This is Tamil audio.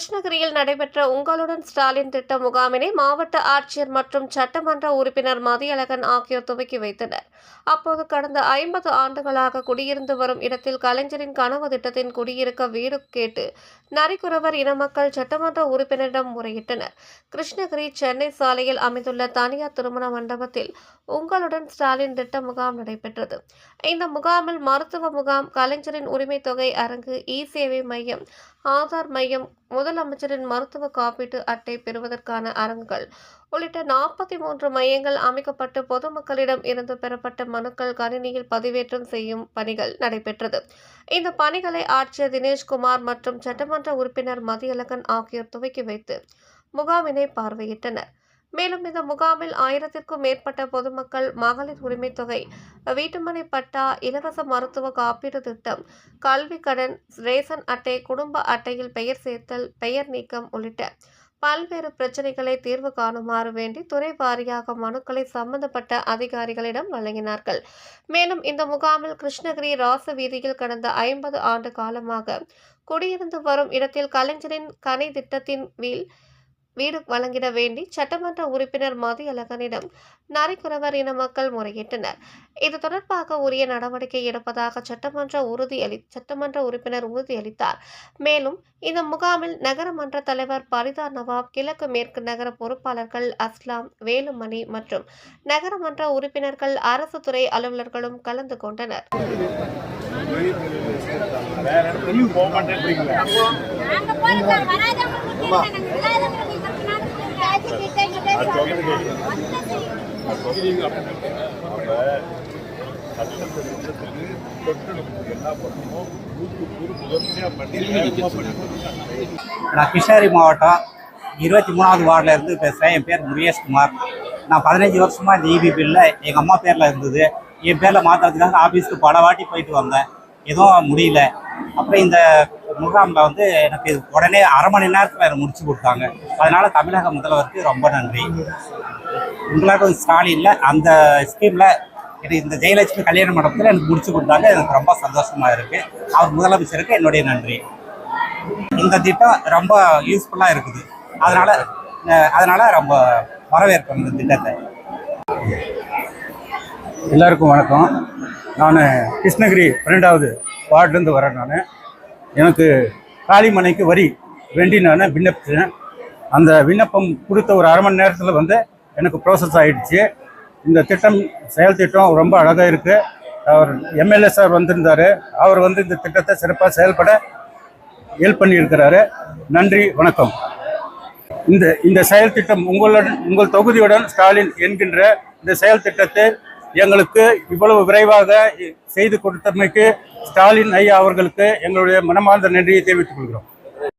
கிருஷ்ணகிரியில் நடைபெற்ற உங்களுடன் ஸ்டாலின் திட்ட முகாமினை மாவட்ட ஆட்சியர் மற்றும் சட்டமன்ற உறுப்பினர் மதியழகன் ஆகியோர் துவக்கி வைத்தனர். அப்போது கடந்த ஐம்பது ஆண்டுகளாக குடியிருந்து வரும் இடத்தில் கலைஞரின் கனவு திட்டத்தின் குடியிருக்க வீடு கேட்டு நரிக்குறவர் இன மக்கள் சட்டமன்ற உறுப்பினரிடம் முறையிட்டனர். கிருஷ்ணகிரி சென்னை சாலையில் அமைந்துள்ள தனியார் திருமண மண்டபத்தில் உங்களுடன் ஸ்டாலின் திட்ட முகாம் நடைபெற்றது. இந்த முகாமில் மருத்துவ முகாம் கலைஞரின் உரிமை தொகை அரங்கு இ சேவை மையம் ஆதார் மையம் முதலமைச்சரின் மருத்துவ காப்பீட்டு அட்டை பெறுவதற்கான அரங்குகள் உள்ளிட்ட நாற்பத்தி மூன்று மையங்கள் அமைக்கப்பட்டு பொதுமக்களிடம் இருந்து பெறப்பட்ட மனுக்கள் கணினியில் பதிவேற்றம் செய்யும் பணிகள் நடைபெற்றது. இந்த பணிகளை ஆட்சியர் தினேஷ்குமார் மற்றும் சட்டமன்ற உறுப்பினர் மதியழகன் ஆகியோர் துவக்கி வைத்து முகாமினை பார்வையிட்டனர். மேலும் இந்த முகாமில் ஆயிரத்திற்கும் மேற்பட்ட பொதுமக்கள் மகளிர் உரிமை தொகை வீட்டுமனை பட்டா இலவச மருத்துவ காப்பீடு திட்டம் கல்வி கடன் ரேசன் அட்டை குடும்ப அட்டையில் பெயர் சேர்த்தல் பெயர் நீக்கம் உள்ளிட்ட பல்வேறு பிரச்சனைகளை தீர்வு காணுமாறு வேண்டி துறை வாரியாக மனுக்களை சம்பந்தப்பட்ட அதிகாரிகளிடம் வழங்கினார்கள். மேலும் இந்த முகாமில் கிருஷ்ணகிரி ராச வீதியில் கடந்த ஐம்பது ஆண்டு காலமாக குடியிருந்து வரும் இடத்தில் கலைஞரின் கனி திட்டத்தின் வீழ் வீடு வழங்கிட வேண்டி சட்டமன்ற உறுப்பினர் மதியழகனிடம் நரிக்குறவர் இன மக்கள் முறையிட்டனர். இது தொடர்பாக உரிய நடவடிக்கை எடுப்பதாக சட்டமன்ற உறுதியளி சட்டமன்ற உறுப்பினர் உறுதியளித்தார் மேலும் இந்த முகாமில் நகரமன்ற தலைவர் பரிதா நவாப் கிழக்கு மேற்கு நகர பொறுப்பாளர்கள் அஸ்லாம் வேலுமணி மற்றும் நகரமன்ற உறுப்பினர்கள் அரசு துறை அலுவலர்களும் கலந்து கொண்டனர். வேற இடத்துலயும் போக மாட்டேன்றீங்களே நான் கிருஷ்ணகிரி மாவட்டம் இருபத்தி மூணாவது வார்டில் இருந்து பேசுகிறேன் என் பேர் முருகேஷ்குமார். நான் பதினஞ்சு வருஷமாக இந்த இபி பில்ல எங்கள் அம்மா பேரில் இருந்தது. என் பேரில் மாற்றுறதுக்காக ஆஃபீஸ்க்கு பல வாட்டி போயிட்டு வந்தேன். எதுவும் முடியல. அப்புறம் இந்த முகாமில் வந்து எனக்கு உடனே அரை மணி நேரத்தில் எனக்கு முடிச்சு கொடுத்தாங்க. அதனால் தமிழக முதல்வருக்கு ரொம்ப நன்றி. உங்களாட்டும் ஸ்டாலினில் அந்த ஸ்கீமில் எனக்கு இந்த ஜெயலட்சுமி கல்யாண மண்டபத்தில் எனக்கு முடிச்சு கொடுத்தாங்க. எனக்கு ரொம்ப சந்தோஷமாக இருக்குது அவர் முதலமைச்சருக்கு என்னுடைய நன்றி. இந்த திட்டம் ரொம்ப யூஸ்ஃபுல்லாக இருக்குது. அதனால் அதனால் ரொம்ப வரவேற்கிறோம் இந்த திட்டத்தை. எல்லாருக்கும் வணக்கம். நான் கிருஷ்ணகிரி பன்னெண்டாவது வார்டுலேருந்து வரேன் நான். எனக்கு காளிமனைக்கு வரி வேண்டி நான் விண்ணப்பித்தேன் அந்த விண்ணப்பம் கொடுத்த ஒரு அரை மணி நேரத்தில் வந்து எனக்கு ப்ரோசஸ் ஆகிடுச்சு இந்த திட்டம் செயல் திட்டம் ரொம்ப அழகாக இருக்குது அவர் எம்எல்ஏ சார் வந்திருந்தார். அவர் வந்து இந்த திட்டத்தை சிறப்பாக செயல்பட ஹெல்ப் பண்ணியிருக்கிறாரு. நன்றி வணக்கம். இந்த இந்த செயல் திட்டம் உங்களுடன் உங்கள் தொகுதியுடன் ஸ்டாலின் என்கின்ற இந்த செயல் திட்டத்தை எங்களுக்கு இவ்வளவு விரைவாக செய்து கொடுத்தமைக்கு ஸ்டாலின் ஐயா அவர்களுக்கு எங்களுடைய மனமார்ந்த நன்றியை தெரிவித்துக் கொள்கிறோம்.